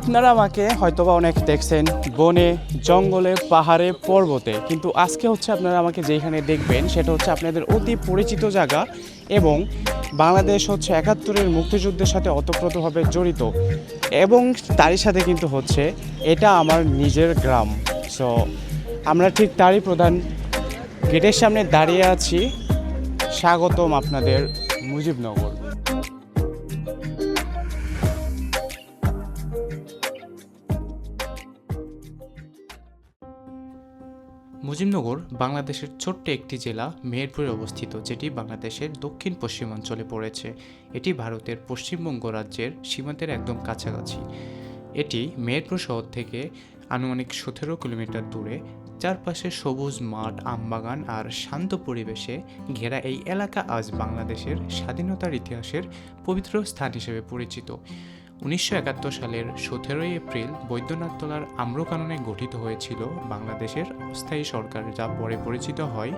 আপনারা আমাকে হয়তোবা অনেক দেখছেন বনে, জঙ্গলে, পাহাড়ে, পর্বতে, কিন্তু আজকে হচ্ছে আপনারা আমাকে যেখানে দেখবেন সেটা হচ্ছে আপনাদের অতি পরিচিত জায়গা এবং বাংলাদেশ হচ্ছে একাত্তরের মুক্তিযুদ্ধের সাথে অতপ্রতভাবে জড়িত এবং তারই সাথে কিন্তু হচ্ছে এটা আমার নিজের গ্রাম। সো আমরা ঠিক তারই প্রধান গেটের সামনে দাঁড়িয়ে আছি। স্বাগতম আপনাদের মুজিবনগর। মুজিবনগর বাংলাদেশের ছোট্ট একটি জেলা মেহেরপুরে অবস্থিত, যেটি বাংলাদেশের দক্ষিণ পশ্চিমাঞ্চলে পড়েছে। এটি ভারতের পশ্চিমবঙ্গ রাজ্যের সীমান্তের একদম কাছাকাছি। এটি মেহেরপুর শহর থেকে আনুমানিক সতেরো কিলোমিটার দূরে। চারপাশে সবুজ মাঠ, আমবাগান আর শান্ত পরিবেশে ঘেরা এই এলাকা আজ বাংলাদেশের স্বাধীনতার ইতিহাসের পবিত্র স্থান হিসেবে পরিচিত। উনিশশো একাত্তর সালের সতেরোই এপ্রিল বৈদ্যনাথ বৈদ্যনাথতলার আম্রকাননে গঠিত হয়েছিল বাংলাদেশের অস্থায়ী সরকার, যা পরে পরিচিত হয়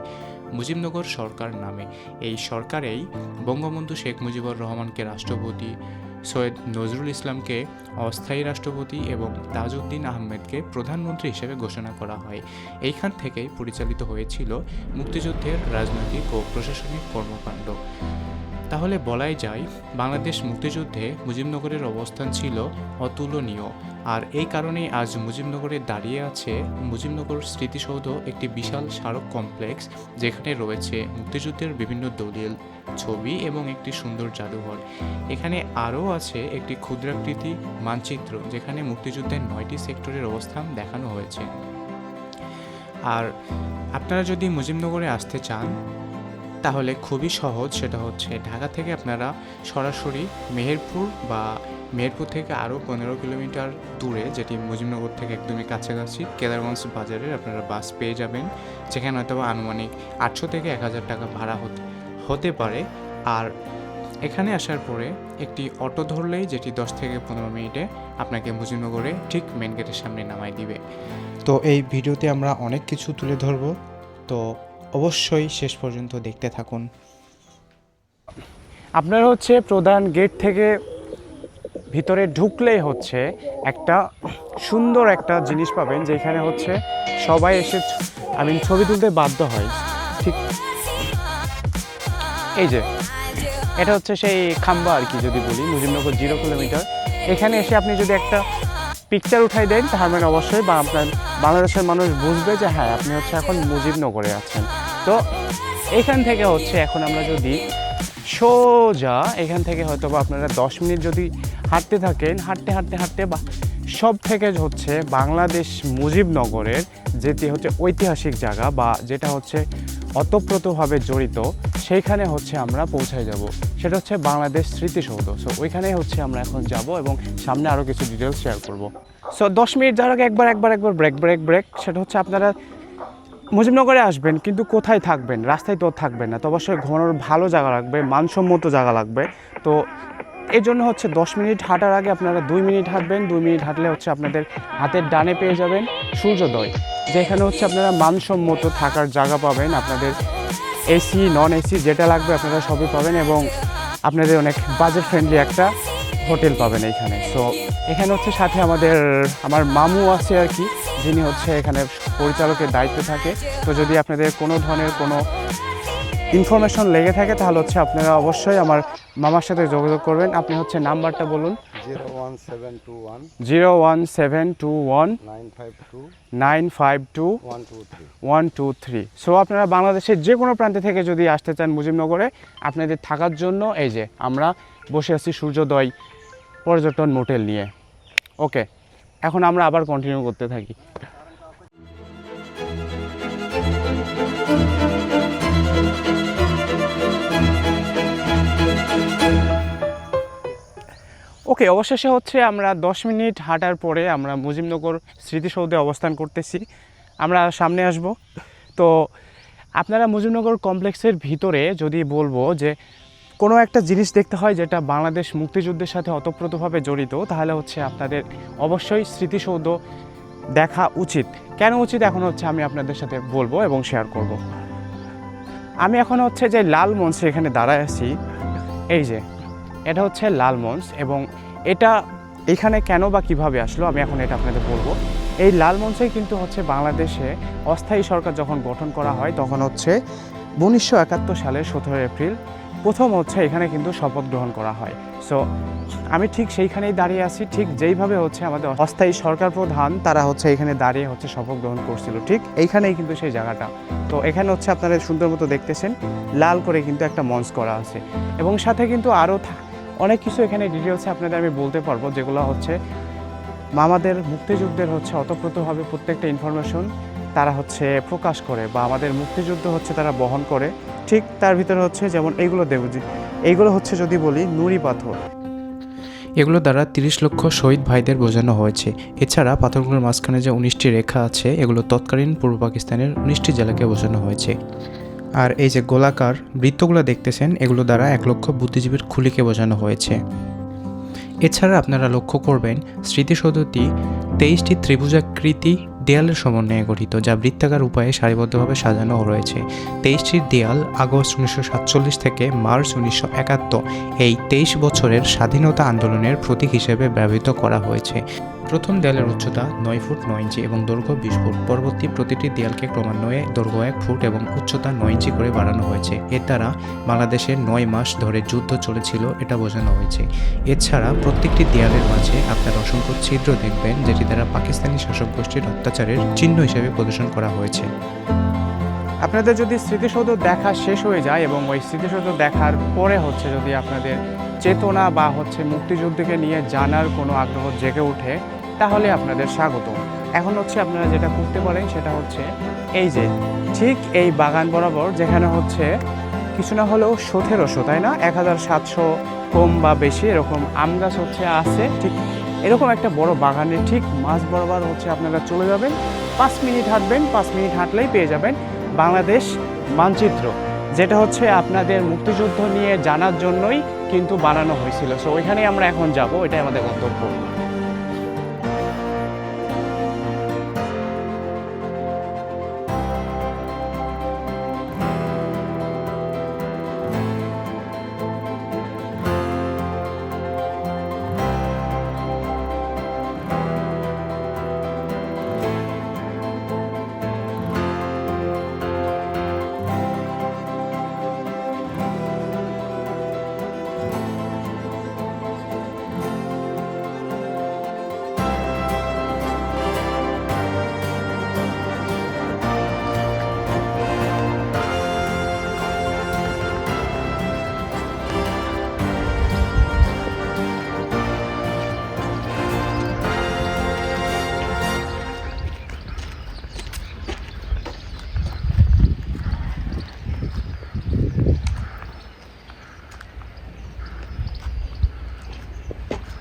মুজিবনগর সরকার নামে। এই সরকারেই বঙ্গবন্ধু শেখ মুজিবুর রহমানকে রাষ্ট্রপতি, সৈয়দ নজরুল ইসলামকে অস্থায়ী রাষ্ট্রপতি এবং তাজউদ্দিন আহমেদকে প্রধানমন্ত্রী হিসেবে ঘোষণা করা হয়। এইখান থেকেই পরিচালিত হয়েছিল মুক্তিযুদ্ধের রাজনৈতিক ও প্রশাসনিক কর্মকাণ্ড। তাহলে বলাই যায়, বাংলাদেশ মুক্তিযুদ্ধে মুজিবনগরের অবস্থান ছিল অতুলনীয়। আর এই কারণেই আজ মুজিবনগরে দাঁড়িয়ে আছে মুজিবনগর স্মৃতিসৌধ একটি বিশাল স্মারক কমপ্লেক্স, যেখানে রয়েছে মুক্তিযুদ্ধের বিভিন্ন দলিল, ছবি এবং একটি সুন্দর জাদুঘর। এখানে আরও আছে একটি ক্ষুদ্রাকৃতি মানচিত্র, যেখানে মুক্তিযুদ্ধের নয়টি সেক্টরের অবস্থান দেখানো হয়েছে। আর আপনারা যদি মুজিবনগরে আসতে চান তাহলে খুবই সহজ সেটা হচ্ছে ঢাকা থেকে আপনারা সরাসরি মেহেরপুর বা মেহেরপুর থেকে আরও পনেরো কিলোমিটার দূরে, যেটি মুজিবনগর থেকে একদমই কাছাকাছি, কেদারগঞ্জ বাজারের আপনারা বাস পেয়ে যাবেন, যেখানে হয়তো আনুমানিক আটশো থেকে এক হাজার টাকা ভাড়া হতে হতে পারে। আর এখানে আসার পরে একটি অটো ধরলেই যেটি দশ থেকে পনেরো মিনিটে আপনাকে মুজিবনগরে ঠিক মেন গেটের সামনে নামাই দিবে। তো এই ভিডিওতে আমরা অনেক কিছু তুলে ধরব। তো অবশ্যই শেষ পর্যন্ত দেখতে থাকুন। আপনার হচ্ছে প্রধান গেট থেকে ভিতরে ঢুকলেই হচ্ছে একটা সুন্দর একটা জিনিস পাবেন, যেখানে হচ্ছে সবাই এসে আমি ছবি তুলতে বাধ্য হয়। ঠিক এই যে, এটা হচ্ছে সেই খাম্বা আর কি যদি বলি, মুজিবনগর জিরো কিলোমিটার। এখানে এসে আপনি যদি একটা পিকচার উঠাই দেন তার মানে অবশ্যই বা আপনার বাংলাদেশের মানুষ বুঝবে যে হ্যাঁ আপনি হচ্ছে এখন মুজিবনগরে আছেন। তো এখান থেকে হচ্ছে এখন আমরা যদি সোজা এখান থেকে হয়তো বা আপনারা দশ মিনিট যদি হাঁটতে থাকেন, হাঁটতে হাঁটতে হাঁটতে বা সব থেকে হচ্ছে বাংলাদেশ মুজিবনগরের যেটি হচ্ছে ঐতিহাসিক জায়গা বা যেটা হচ্ছে অতপ্রতভাবে জড়িত, সেইখানে হচ্ছে আমরা পৌঁছায় যাব। সেটা হচ্ছে বাংলাদেশ স্মৃতিসৌধ। সো ওইখানেই হচ্ছে আমরা এখন যাব এবং সামনে আরও কিছু ডিটেলস শেয়ার করব। সো দশ মিনিট যাওয়ার আগে একবার একবার একবার ব্রেক ব্রেক ব্রেক সেটা হচ্ছে আপনারা মুজিবনগরে আসবেন কিন্তু কোথায় থাকবেন? রাস্তায় তো থাকবেন না। তো অবশ্যই ঘুমানোর ভালো জায়গা লাগবে, মানসম্মত জায়গা লাগবে। তো এই জন্য হচ্ছে দশ মিনিট হাঁটার আগে আপনারা দুই মিনিট হাঁটবেন, দুই মিনিট হাঁটলে হচ্ছে আপনাদের হাতের ডানে পেয়ে যাবেন সূর্যোদয়, যেখানে হচ্ছে আপনারা মানসম্মত থাকার জায়গা পাবেন আপনাদের এসি, নন এসি যেটা লাগবে আপনারা সবই পাবেন এবং আপনাদের অনেক বাজেট ফ্রেন্ডলি একটা হোটেল পাবেন এইখানে সো এখানে হচ্ছে সাথে আমাদের, আমার মামু আছে আর কি, যিনি হচ্ছে এখানে পরিচালকের দায়িত্ব থাকে। তো যদি আপনাদের কোনো ধরনের কোনো ইনফরমেশন লেগে থাকে তাহলে হচ্ছে আপনারা অবশ্যই আমার মামার সাথে যোগাযোগ করবেন। আপনি হচ্ছে নাম্বারটা বলুন। Zero one seven two one. Zero one seven two one nine five two one two three. So আপনারা বাংলাদেশের যে কোনো প্রান্তে থেকে যদি আসতে চান মুজিবনগরে আপনাদের থাকার জন্য এই যে আমরা বসে আছি সূর্যোদয় পর্যটন মোটেল নিয়ে। ওকে এখন আমরা আবার কন্টিনিউ করতে থাকি। ওকে, অবশেষে হচ্ছে আমরা দশ মিনিট হাঁটার পরে আমরা মুজিবনগর স্মৃতিসৌধে অবস্থান করতেছি। আমরা সামনে আসব। তো আপনারা মুজিবনগর কমপ্লেক্সের ভিতরে যদি বলব যে কোনো একটা জিনিস দেখতে হয় যেটা বাংলাদেশ মুক্তিযুদ্ধের সাথে অতপ্রতভাবে জড়িত, তাহলে হচ্ছে আপনাদের অবশ্যই স্মৃতিসৌধ দেখা উচিত। কেন উচিত এখন হচ্ছে আমি আপনাদের সাথে বলব এবং শেয়ার করব। আমি এখন হচ্ছে যে লাল মঞ্চে এখানে দাঁড়ায় আছি। এই যে, এটা হচ্ছে লাল মঞ্চ এবং এটা এখানে কেন বা কীভাবে আসলো? আমি এখন এটা আপনাদের বলব। এই লাল মঞ্চে কিন্তু হচ্ছে বাংলাদেশে অস্থায়ী সরকার যখন গঠন করা হয়, তখন হচ্ছে উনিশশো একাত্তর সালের সতেরো এপ্রিল প্রথম হচ্ছে এখানে কিন্তু শপথ গ্রহণ করা হয়। সো আমি ঠিক সেইখানেই দাঁড়িয়ে আছি, ঠিক যেইভাবে হচ্ছে আমাদের অস্থায়ী সরকার প্রধান, তারা হচ্ছে এখানে দাঁড়িয়ে হচ্ছে শপথ গ্রহণ করছিল, ঠিক এইখানেই কিন্তু সেই জায়গাটা। তো এখানে হচ্ছে আপনারা সুন্দর মতো দেখতেছেন, লাল করে কিন্তু একটা মঞ্চ করা আছে। এবং সাথে কিন্তু আরও অনেক কিছু এখানে ডিটেলসে আপনাদের আমি বলতে পারব, যেগুলো হচ্ছে আমাদের মুক্তিযুদ্ধের হচ্ছে অতপ্রতভাবে প্রত্যেকটা ইনফরমেশন তারা হচ্ছে প্রকাশ করে বা আমাদের মুক্তিযুদ্ধ হচ্ছে তারা বহন করে। ঠিক তার ভিতরে হচ্ছে যেমন এইগুলো দেব, যে এইগুলো হচ্ছে যদি বলি নুড়ি পাথর। এগুলো দ্বারা তিরিশ লক্ষ শহীদ ভাইদের বোঝানো হয়েছে। এছাড়া পাথরগুলোর মাঝখানে যে উনিশটি রেখা আছে, এগুলো তৎকালীন পূর্ব পাকিস্তানের উনিশটি জেলাকে বোঝানো হয়েছে। আর এই যে গোলাকার বৃত্তগুলো দেখতেছেন, এগুলো দ্বারা এক লক্ষ বুদ্ধিজীবীর খুলিকে বোঝানো হয়েছে। এছাড়া আপনারা লক্ষ্য করবেন, স্মৃতিসৌধটি তেইশটি ত্রিভুজাকৃতি দেয়ালের সমন্বয়ে গঠিত, যা বৃত্তাকার উপায়ে সারিবদ্ধভাবে সাজানো রয়েছে। তেইশটির দেয়াল আগস্ট উনিশশো সাতচল্লিশ থেকে মার্চ উনিশশো একাত্তর, এই তেইশ বছরের স্বাধীনতা আন্দোলনের প্রতীক হিসেবে ব্যবহৃত করা হয়েছে। প্রথম দেয়ালের উচ্চতা নয় ফুট নয় ইঞ্চি এবং দৈর্ঘ্য বিশ ফুট। পরবর্তী প্রতিটি দেয়ালকে ক্রমান্বয়ে দৈর্ঘ্য এক ফুট এবং উচ্চতা নয় ইঞ্চি করে বাড়ানো হয়েছে। এর দ্বারা বাংলাদেশে নয় মাস ধরে যুদ্ধ চলেছিল, এটা বোঝানো হয়েছে। এছাড়া প্রত্যেকটি দেয়ালের মাঝে আপনার অসংখ্য ছিদ্র দেখবেন, যেটি দ্বারা পাকিস্তানি শাসক গোষ্ঠীর অত্যাচারের চিহ্ন হিসেবে প্রদর্শন করা হয়েছে। আপনাদের যদি স্মৃতিসৌধ দেখা শেষ হয়ে যায় এবং ওই স্মৃতিসৌধ দেখার পরে হচ্ছে যদি আপনাদের চেতনা বা হচ্ছে মুক্তিযুদ্ধকে নিয়ে জানার কোনো আগ্রহ জেগে ওঠে তাহলে আপনাদের স্বাগত। এখন হচ্ছে আপনারা যেটা করতে পারেন সেটা হচ্ছে, এই যে, ঠিক এই বাগান বরাবর যেখানে হচ্ছে কিছু না হলেও সতেরোশো তাই না? এক হাজার সাতশো কম বা বেশি এরকম আম গাছ হচ্ছে আছে, ঠিক এরকম একটা বড় বাগানের ঠিক মাঝ বরাবর হচ্ছে আপনারা চলে যাবেন। পাঁচ মিনিট হাঁটবেন, পাঁচ মিনিট হাঁটলেই পেয়ে যাবেন বাংলাদেশ মানচিত্র, যেটা হচ্ছে আপনাদের মুক্তিযুদ্ধ নিয়ে জানার জন্যই কিন্তু বানানো হয়েছিল। সো ওইখানেই আমরা এখন যাব, এটাই আমাদের গন্তব্য।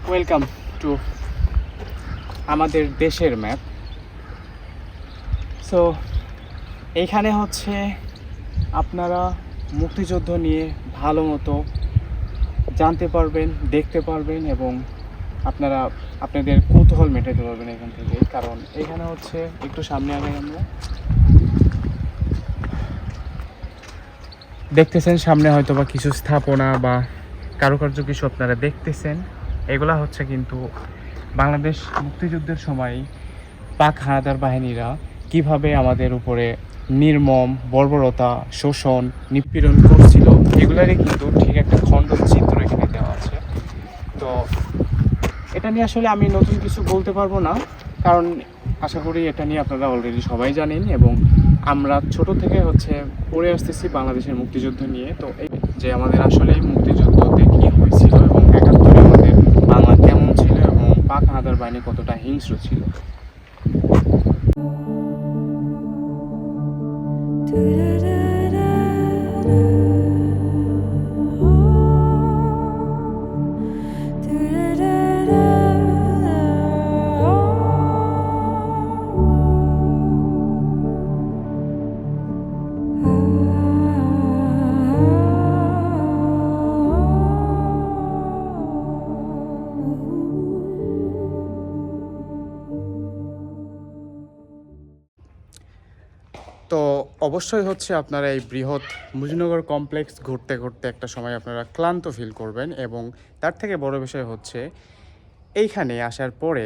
ওয়েলকাম টু আমাদের দেশের ম্যাপ সো এইখানে হচ্ছে আপনারা মুক্তিযুদ্ধ নিয়ে ভালো মতো জানতে পারবেন, দেখতে পারবেন এবং আপনারা আপনাদের কৌতূহল মেটাতে পারবেন এখান থেকে। কারণ এখানে হচ্ছে একটু সামনে আগে আমরা দেখতেছেন, সামনে হয়তো বা কিছু স্থাপনা বা কারুকার্য কিছু আপনারা দেখতেছেন। এগুলা হচ্ছে কিন্তু বাংলাদেশ মুক্তিযুদ্ধের সময় পাক হানাদার বাহিনীরা কীভাবে আমাদের উপরে নির্মম, বর্বরতা, শোষণ, নিপীড়ন করছিল, এগুলারই কিন্তু ঠিক একটা খণ্ড চিত্র এখানে দেওয়া আছে। তো এটা নিয়ে আসলে আমি নতুন কিছু বলতে পারব না, কারণ আশা করি এটা নিয়ে আপনারা অলরেডি সবাই জানেন এবং আমরা ছোট থেকে হচ্ছে পড়ে আসতেছি বাংলাদেশের মুক্তিযুদ্ধ নিয়ে। তো এই যে আমাদের আসলে মুক্তিযুদ্ধতে কি হয়েছিল এবং একাত্তরে আমাদের বাংলা কেমন ছিল এবং পাক হানাদার বাহিনী কতটা হিংস্র ছিল Do-da-da-da. অবশ্যই হচ্ছে আপনারা এই বৃহৎ মুজিনগর কমপ্লেক্স ঘুরতে ঘুরতে একটা সময় আপনারা ক্লান্ত ফিল করবেন এবং তার থেকে বড় বিষয় হচ্ছে এইখানে আসার পরে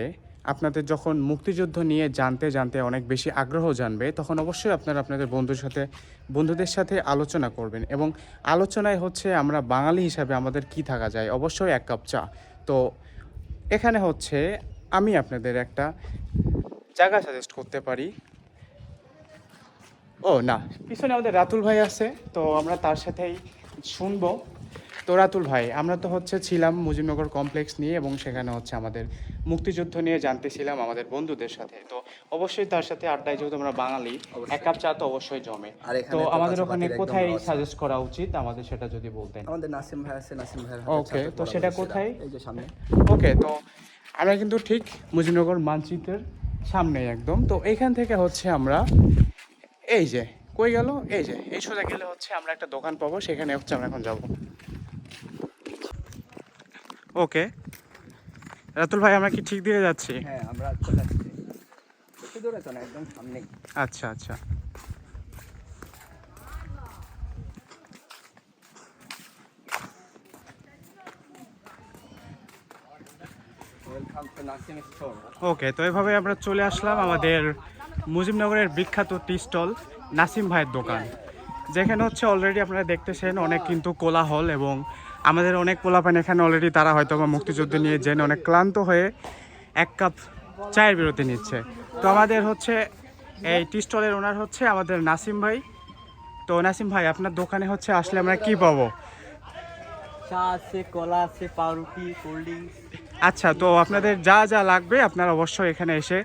আপনাদের যখন মুক্তিযুদ্ধ নিয়ে জানতে জানতে অনেক বেশি আগ্রহ জানবে, তখন অবশ্যই আপনারা আপনাদের বন্ধুর সাথে, বন্ধুদের সাথে আলোচনা করবেন এবং আলোচনায় হচ্ছে আমরা বাঙালি হিসাবে আমাদের কি থাকা যায়? অবশ্যই এক কাপ চা। তো এখানে হচ্ছে আমি আপনাদের একটা জায়গা সাজেস্ট করতে পারি। ও না। পিছনে আমাদের রাতুল ভাই আছে তো আমরা তার সাথেই শুনব। তো রাতুল ভাই আমরা তো হচ্ছে ছিলাম মুজিবনগর কমপ্লেক্স নিয়ে এবং সেখানে হচ্ছে আমাদের মুক্তিযুদ্ধ নিয়ে জানতেছিলাম আমাদের বন্ধুদের সাথে। তো অবশ্যই তার সাথে আড্ডায় যেহেতু আমরা বাঙালি এক কাপ চা তো অবশ্যই জমে। তো আমাদের ওখানে কোথায় সাজেস্ট করা উচিত? আমাদের সেটা যদি বলতেন। আমাদের নাসিম ভাই আছে নাসিম ভাই ওকে তো সেটা কোথায়? এই যে সামনে। ওকে তো আমরা কিন্তু ঠিক মুজিবনগর মানচিত্রের সামনে একদম। তো এইখান থেকে হচ্ছে আমরা এই যে কই গেল? এই যে এই সোজা গেলে হচ্ছে আমরা একটা দোকান পাবো সেখানে হচ্ছে আমরা এখন যাব। ওকে। রাতুল ভাই আমরা কি ঠিক দিয়ে যাচ্ছি? হ্যাঁ আমরা চলে আসছি। দূরে তো না একদম সামনেই। আচ্ছা আচ্ছা। ওকে তো এভাবে আমরা চলে আসলাম আমাদের মুজিবনগরের বিখ্যাত টি স্টল নাসিম ভাইয়ের দোকান। যেখানে হচ্ছে অলরেডি আপনারা দেখতেছেন অনেক কিন্তু কোলাহল এবং আমাদের অনেক পোলাপান এখানে অলরেডি তারা হয়তো বা মুক্তিযুদ্ধ নিয়ে জেনে অনেক ক্লান্ত হয়ে এক কাপ চায়ের বিরতি নিচ্ছে। তো আমাদের হচ্ছে এই টি স্টলের ওনার হচ্ছে আমাদের নাসিম ভাই। তো নাসিম ভাই আপনার দোকানে হচ্ছে আসলে আমরা কি পাবো? চা আছে কলা আছে পাউরুটি কোল্ড ড্রিঙ্কস। আচ্ছা তো আপনাদের যা যা লাগবে আপনারা অবশ্যই এখানে এসে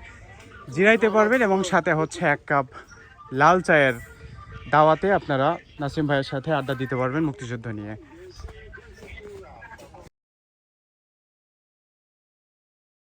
জিরাইতে পারবেন এবং সাথে হচ্ছে এক কাপ লাল চায়ের দাওয়াতে আপনারা নাসিম ভাইয়ের সাথে আড্ডা দিতে পারবেন মুক্তিযুদ্ধ নিয়ে।